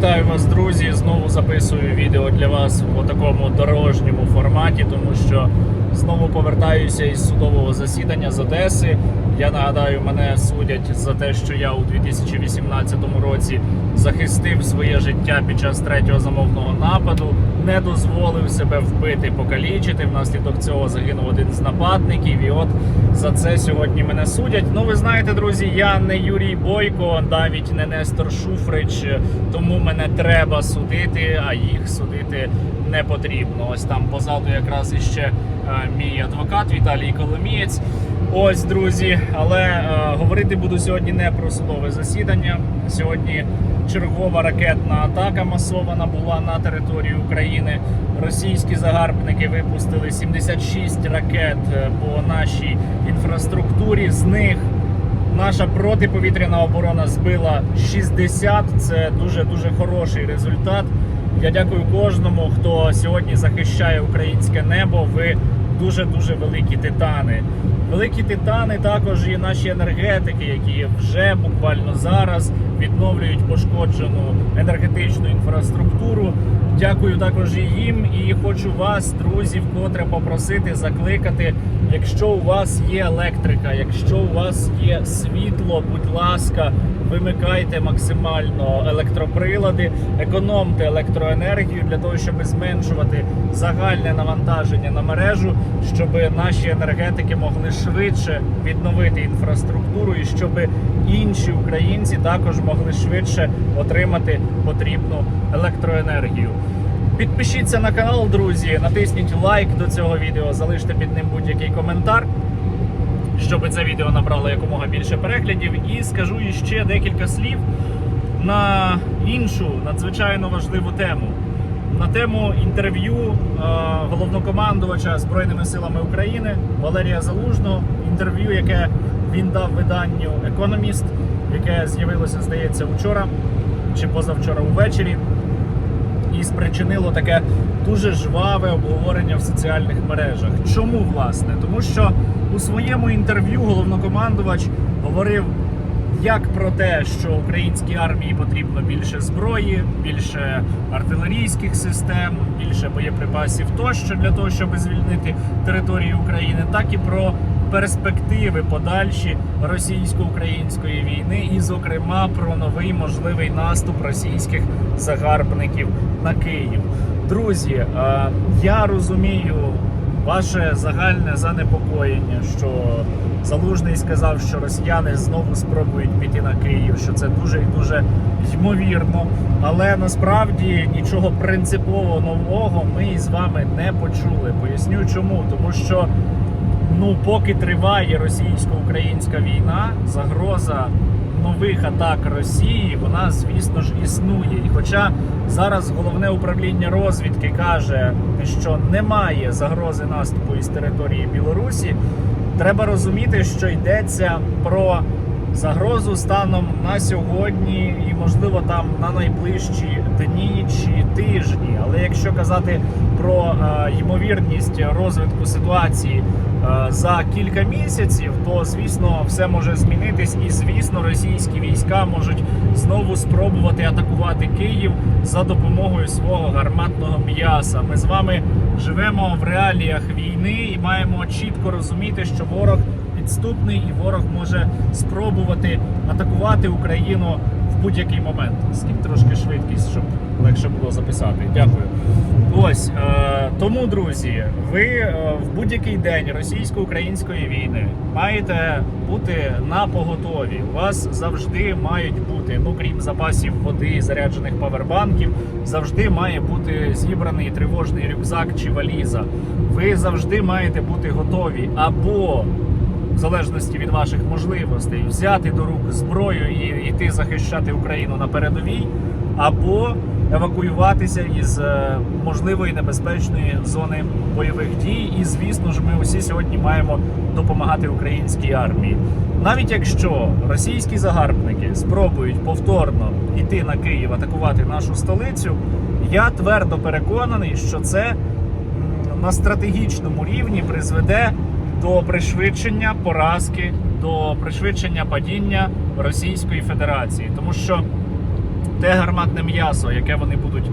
Вітаю вас, друзі! Знову записую відео для вас у такому дорожньому форматі, тому що знову повертаюся із судового засідання з Одеси. Я нагадаю, мене судять за те, що я у 2018 році захистив своє життя під час третього замовного нападу, не дозволив себе вбити, покалічити. Внаслідок цього загинув один з нападників. І от за це сьогодні мене судять. Ну, ви знаєте, друзі, я не Юрій Бойко, навіть не Нестор Шуфрич, тому мене треба судити, а їх судити не потрібно. Ось там позаду якраз іще е, мій адвокат Віталій Коломієць. Ось, друзі, але е, говорити буду сьогодні не про судове засідання. Сьогодні чергова ракетна атака масована була на території України. Російські загарбники випустили 76 ракет е, по нашій інфраструктурі. З них наша протиповітряна оборона збила 60. Це дуже дуже хороший результат. Я дякую кожному, хто сьогодні захищає українське небо. Ви дуже дуже великі титани. Великі титани також і наші енергетики, які вже буквально зараз відновлюють пошкоджену енергетичну інфраструктуру. Дякую також і їм. І хочу вас, друзі, вкотре попросити, закликати. Якщо у вас є електрика, якщо у вас є світло, будь ласка, вимикайте максимально електроприлади, економте електроенергію для того, щоб зменшувати загальне навантаження на мережу, щоб наші енергетики могли швидше відновити інфраструктуру і щоб інші українці також могли швидше отримати потрібну електроенергію. Підпишіться на канал, друзі, натисніть лайк до цього відео, залиште під ним будь-який коментар, щоб це відео набрало якомога більше переглядів. І скажу іще декілька слів на іншу надзвичайно важливу тему. На тему інтерв'ю е, головнокомандувача Збройними силами України Валерія Залужного. Інтерв'ю, яке він дав виданню Економіст, яке з'явилося, здається, вчора чи позавчора увечері і спричинило таке дуже жваве обговорення в соціальних мережах. Чому власне? Тому що у своєму інтерв'ю головнокомандувач говорив як про те, що українській армії потрібно більше зброї, більше артилерійських систем, більше боєприпасів тощо для того, щоб звільнити територію України, так і про перспективи подальші російсько-української війни, і, зокрема, про новий можливий наступ російських загарбників на Київ. Друзі, е, я розумію ваше загальне занепокоєння, що Залужний сказав, що росіяни знову спробують піти на Київ, що це дуже і дуже ймовірно. Але насправді нічого принципово нового ми із вами не почули. Поясню чому, тому що ну, поки триває російсько-українська війна, загроза нових атак Росії, вона, звісно ж, існує. І хоча зараз головне управління розвідки каже, що немає загрози наступу із території Білорусі, треба розуміти, що йдеться про загрозу станом на сьогодні і, можливо, там на найближчі дні чи тижні. Але якщо казати про е, ймовірність розвитку ситуації е, за кілька місяців, то звісно все може змінитись, і звісно, російські війська можуть знову спробувати атакувати Київ за допомогою свого гарматного м'яса. Ми з вами живемо в реаліях війни і маємо чітко розуміти, що ворог підступний і ворог може спробувати атакувати Україну в будь-який момент. Скільки трошки швидкість, щоб легше було записати. Дякую. Ось е, тому, друзі, ви е, в будь-який день російсько-української війни маєте бути на поготові. У вас завжди мають бути, ну крім запасів води, заряджених павербанків, завжди має бути зібраний тривожний рюкзак чи валіза. Ви завжди маєте бути готові або залежності від ваших можливостей, взяти до рук зброю і йти захищати Україну на передовій, або евакуюватися із е, можливої небезпечної зони бойових дій. І звісно ж, ми усі сьогодні маємо допомагати українській армії. Навіть якщо російські загарбники спробують повторно йти на Київ, атакувати нашу столицю, я твердо переконаний, що це на стратегічному рівні призведе до пришвидшення поразки, до пришвидшення падіння Російської Федерації, тому що те гарматне м'ясо, яке вони будуть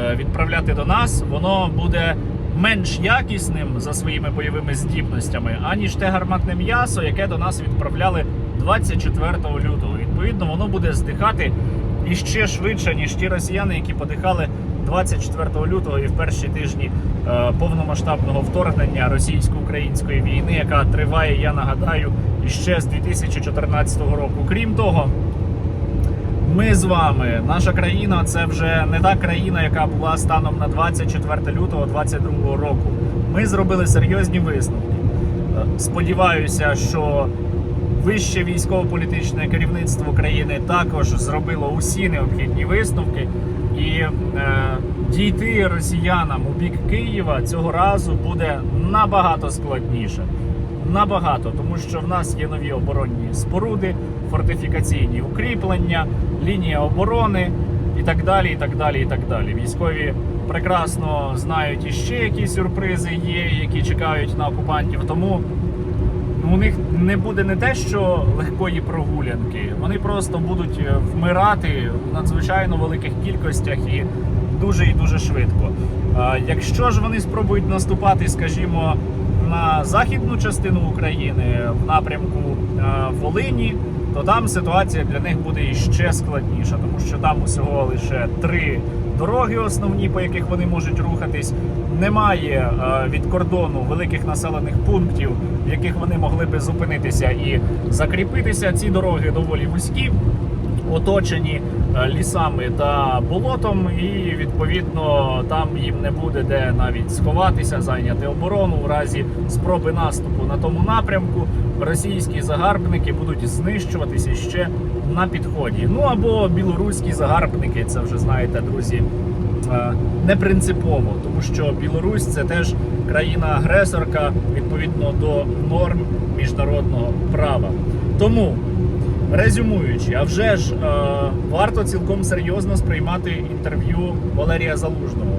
е, відправляти до нас, воно буде менш якісним за своїми бойовими здібностями, аніж те гарматне м'ясо, яке до нас відправляли 24 лютого. Відповідно, воно буде здихати іще швидше, ніж ті росіяни, які подихали 24 лютого і в перші тижні е, повномасштабного вторгнення російсько-української війни, яка триває, я нагадаю, іще з 2014 року. Крім того, ми з вами, наша країна, це вже не та країна, яка була станом на 24 лютого 2022 року. Ми зробили серйозні висновки. Е, Сподіваюся, що вище військово-політичне керівництво країни також зробило усі необхідні висновки, і е, дійти росіянам у бік Києва цього разу буде набагато складніше. Набагато, тому що в нас є нові оборонні споруди, фортифікаційні укріплення, лінія оборони і так далі. і так далі, і так далі. Військові прекрасно знають іще які сюрпризи є, які чекають на окупантів. Тому у них не буде не те, що легкої прогулянки, вони просто будуть е, вмирати в надзвичайно великих кількостях і дуже і дуже швидко. Якщо ж вони спробують наступати, скажімо, на західну частину України в напрямку е, Волині, то там ситуація для них буде іще складніша, тому що там усього лише три дороги основні, по яких вони можуть рухатись. Немає е, від кордону великих населених пунктів, в яких вони могли би зупинитися і закріпитися. Ці дороги доволі вузькі оточені е, лісами та болотом, і відповідно там їм не буде де навіть сховатися, зайняти оборону у разі спроби наступу на тому напрямку. Російські загарбники будуть знищуватися ще на підході. Ну або білоруські загарбники, це вже знаєте, друзі. е, Не принципово, тому що Білорусь це теж країна-агресорка відповідно до норм міжнародного права. Тому Резюмуючи, а вже ж е, варто цілком серйозно сприймати інтерв'ю Валерія Залужного.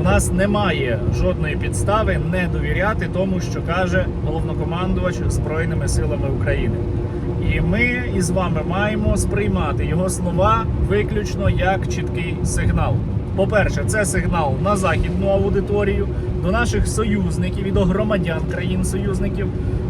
У нас немає жодної підстави не довіряти тому, що каже головнокомандувач Збройними силами України. І ми із вами маємо сприймати його слова виключно як чіткий сигнал. По-перше, це сигнал на західну аудиторію, до наших союзників і до громадян країн-союзників.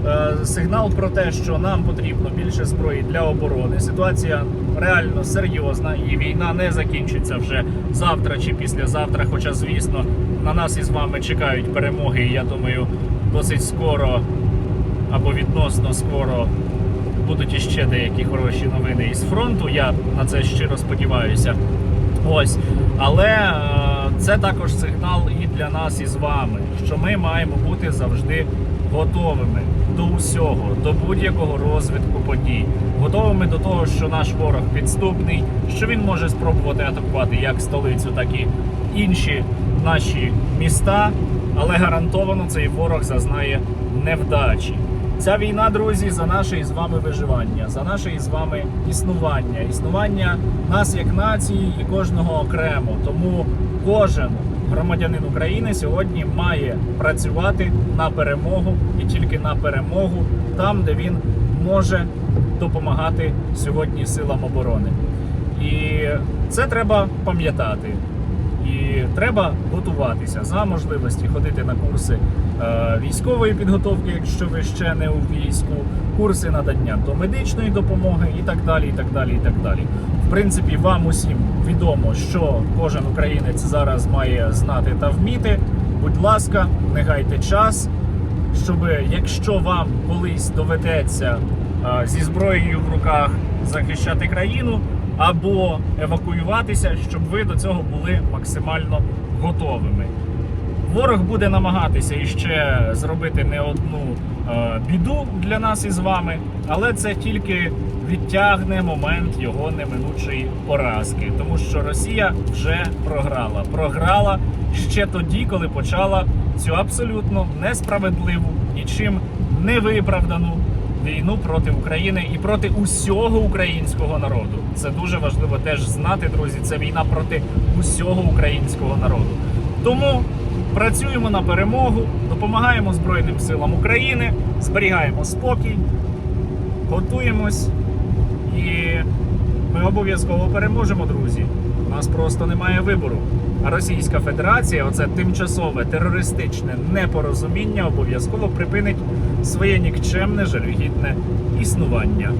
Е, Сигнал про те, що нам потрібно більше зброї для оборони. Ситуація реально серйозна, і війна не закінчиться вже завтра чи післязавтра. Хоча, звісно, на нас із вами чекають перемоги. І я думаю, досить скоро або відносно скоро будуть іще деякі хороші новини із фронту. Я на це щиро сподіваюся. Ось, але е, це також сигнал і для нас із вами, що ми маємо бути завжди готовими до усього, до будь-якого розвитку подій, готовими до того, що наш ворог підступний, що він може спробувати атакувати як столицю, так і інші наші міста, але гарантовано цей ворог зазнає невдачі. Ця війна, друзі, за наше із вами виживання, за наше із вами існування, існування нас як нації і кожного окремо. Тому кожен громадянин України сьогодні має працювати на перемогу і тільки на перемогу там, де він може допомагати сьогодні силам оборони. І це треба пам'ятати. І треба готуватися за можливості ходити на курси е, військової підготовки, якщо ви ще не у війську, курси надання до медичної допомоги і так далі. І так далі, і так далі. В принципі, вам усім відомо, що кожен українець зараз має знати та вміти. Будь ласка, не гайте час, щоб якщо вам колись доведеться е, зі зброєю в руках захищати країну або евакуюватися, щоб ви до цього були максимально готовими. Ворог буде намагатися іще зробити не одну е, біду для нас із вами, але це тільки відтягне момент його неминучої поразки, тому що Росія вже програла. Програла ще тоді, коли почала цю абсолютно несправедливу, нічим не виправдану війну проти України і проти усього українського народу. Це дуже важливо теж знати, друзі. Це війна проти усього українського народу. Тому працюємо на перемогу, допомагаємо Збройним силам України, зберігаємо спокій, готуємось і Ми обов'язково переможемо, друзі. У нас просто немає вибору. Російська Федерація, оце тимчасове терористичне непорозуміння, обов'язково припинить своє нікчемне жалюгідне існування.